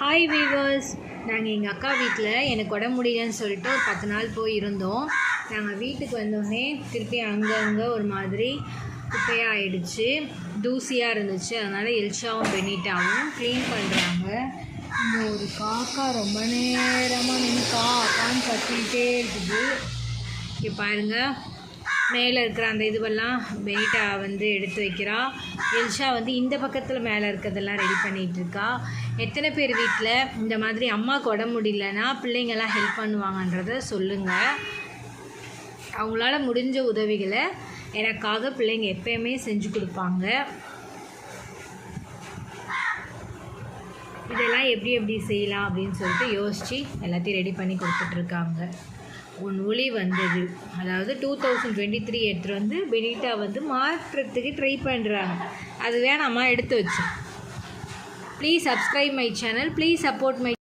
Hi viewers நாங்கள் எங்கள் அக்கா வீட்டில் எனக்கு உடம்பு முடியலன்னு சொல்லிட்டு ஒரு பத்து நாள் போய் இருந்தோம். நாங்கள் வீட்டுக்கு வந்தோடனே திருப்பி அங்கங்கே ஒரு மாதிரி குப்பையாக ஆயிடுச்சு தூசியாக இருந்துச்சு. அதனால் எல்ஷாவும் பெனிட்டாவும் க்ளீன் பண்ணுறாங்க இந்த ஒரு காக்கா ரொம்ப நேரமாக நின்று காக்கான்னு கத்திக்கிட்டே இருக்குது. இங்கே பாருங்கள் மேலே இருக்கிற அந்த இதுவெல்லாம் பெனிட்டா வந்து எடுத்து வைக்கிறா. எல்ஷா வந்து இந்த பக்கத்தில் மேலே இருக்கிறதெல்லாம் ரெடி பண்ணிகிட்டு இருக்கா. எத்தனை பேர் வீட்டில் இந்த மாதிரி அம்மாவுக்கு உடம்பு முடியலன்னா பிள்ளைங்கள்லாம் ஹெல்ப் பண்ணுவாங்கன்றத சொல்லுங்கள் அவங்களால முடிஞ்ச உதவிகளை எனக்காக பிள்ளைங்க எப்பயுமே செஞ்சு கொடுப்பாங்க. இதெல்லாம் எப்படி எப்படி செய்யலாம் அப்படின்னு சொல்லிட்டு யோசித்து எல்லாத்தையும் ரெடி பண்ணி கொடுத்துட்ருக்காங்க ஒளி வந்தது. அதாவது டூ தௌசண்ட் டுவெண்ட்டி த்ரீ எடுத்துகிட்டு வந்து பெனிட்டா வந்து மாற்றுறதுக்கு ட்ரை பண்ணுறாங்க அது வேணாமா எடுத்து வச்சு. Please subscribe my channel please support my